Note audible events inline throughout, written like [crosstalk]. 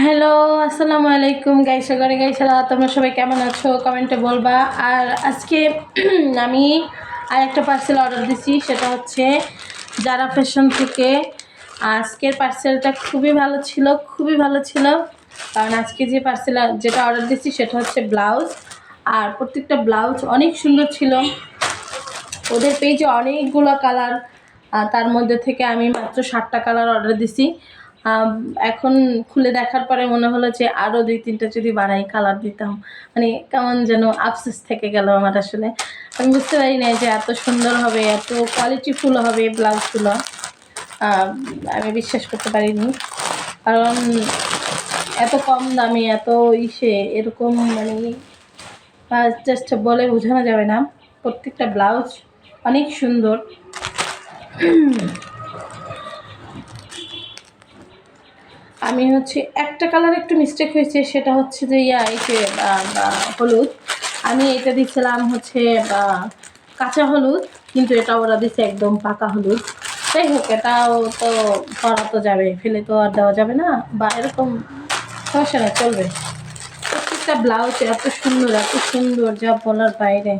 Hello আসসালামু আলাইকুম গাইসা করে গাইসারা তোমরা সবাই কেমন আছো? কমেন্টে বলবা। আর আজকে [clears throat] আমি আর একটা পার্সেল অর্ডার দিছি, সেটা হচ্ছে যারা ফ্যাশন থেকে। আজকের পার্সেলটা খুবই ভালো ছিল, খুবই ভালো ছিল। কারণ আজকে যে পার্সেল যেটা অর্ডার দিছি, সেটা হচ্ছে ব্লাউজ। আর প্রত্যেকটা ব্লাউজ অনেক সুন্দর ছিল। ওদের পেজে অনেকগুলো কালার তার মধ্যে থেকে আমি মাত্র ষাটটা কালার অর্ডার দিছি। এখন খুলে দেখার পরে মনে হলো যে আরও দুই তিনটা যদি বাড়াই কালার দিতাম। মানে কেমন যেন আফসোস থেকে গেল আমার আসলে। আমি বুঝতে পারি না যে এত সুন্দর হবে, এত কোয়ালিটিফুল হবে ব্লাউজগুলো। আমি বিশ্বাস করতে পারিনি। কারণ এত কম দামে, এত ইসে, এরকম মানে জাস্ট বলে বোঝানো যাবে না। প্রত্যেকটা ব্লাউজ অনেক সুন্দর। আমি হচ্ছে একটা কালার একটু মিস্টেক হয়েছে, সেটা হচ্ছে যে ইয়া, এই যে হলুদ। আমি এটা দিচ্ছিলাম হচ্ছে কাঁচা হলুদ, কিন্তু এটা ওরা দিচ্ছে একদম পাকা হলুদ। যাই হোক, এটাও তো করা তো যাবে, ফেলে তো আর দেওয়া যাবে না, বা এরকম সমস্যা না, চলবে। প্রত্যেকটা ব্লাউজ এত সুন্দর এত সুন্দর, যা বলার বাইরে।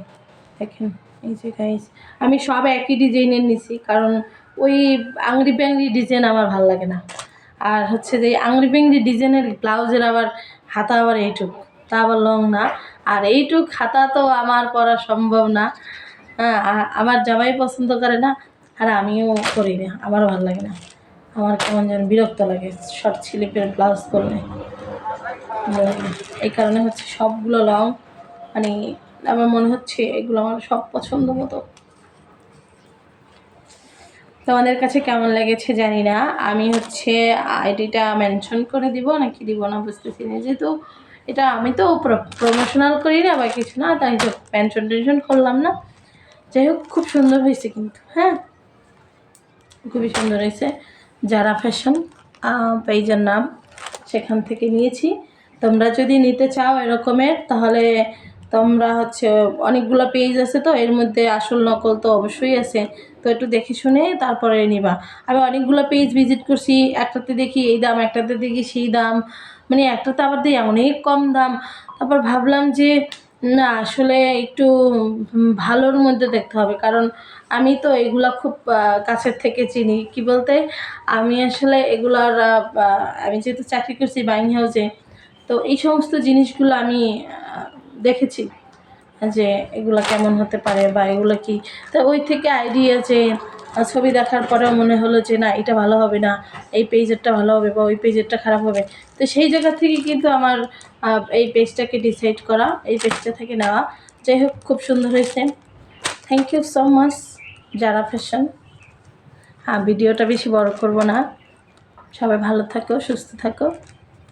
দেখেন, এই যে গাইস আমি সব একই ডিজাইনের নিছি, কারণ ওই আংরি ব্যাংরি ডিজাইন আমার ভালো লাগে না। আর হচ্ছে যে আংরি ব্যাংরি ডিজাইনের ব্লাউজের আবার হাতা আবার এইটুক, তা আবার লং না। আর এইটুক হাতা তো আমার পরা সম্ভব না। হ্যাঁ আমার জামাই পছন্দ করে না, আর আমিও করি না, আমারও ভালো লাগে না। আমার কেমন যেন বিরক্ত লাগে শর্ট স্লিপের ব্লাউজ করলে। এই কারণে হচ্ছে সবগুলো লং মানে আমার মনে হচ্ছে এগুলো আমার সব পছন্দ মতো। তোমাদের কাছে কেমন লেগেছে জানি না। আমি হচ্ছে আইডিটা মেনশন করে দিব, নাকি দিব না বুঝতেছি না। যেহেতু এটা আমি তো প্রমোশনাল করি না বা কিছু না, তাই তো পেনশন টেনশন করলাম না। যাই হোক, খুব সুন্দর হয়েছে কিন্তু হ্যাঁ? খুবই সুন্দর হয়েছে। যারা ফ্যাশন পেজের নাম সেখান থেকে নিয়েছি। তোমরা যদি নিতে চাও এরকমের, তাহলে তোমরা হচ্ছে অনেকগুলো পেজ আছে তো, এর মধ্যে আসল নকল তো অবশ্যই আছে। তো একটু দেখে শুনে তারপরে নিবা। আমি অনেকগুলো পেজ ভিজিট করছি, একটাতে দেখি এই দাম, একটাতে দেখি সেই দাম। মানে একটাতে আবার দিই অনেক কম দাম। তারপর ভাবলাম যে, না, আসলে একটু ভালোর মধ্যে দেখতে হবে। কারণ আমি তো এগুলা খুব কাছের থেকে চিনি। কি বলতে? আমি আসলে এগুলার আমি যেহেতু চাকরি করছি বাইং হাউসে তো এই সমস্ত জিনিসগুলো আমি দেখেছি যে এগুলো কেমন হতে পারে বা এগুলো কি। তো ওই থেকে আইডিয়া যে ছবি দেখার পরেও মনে হলো যে, না, এটা ভালো হবে না। এই পেজেরটা ভালো হবে বা ওই পেজেরটা খারাপ হবে। তো সেই জায়গা থেকে কিন্তু আমার এই পেজটাকে ডিসাইড করা, এই পেজটা থেকে নেওয়া যাই হোক, খুব সুন্দর হয়েছে। থ্যাংক ইউ সো মাচ যারা ফ্যাশন হ্যাঁ ভিডিওটা বেশি বড় করব না। সবাই ভালো থাকো, সুস্থ থাকো।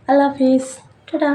আল্লাহ হাফিজ। টাটা।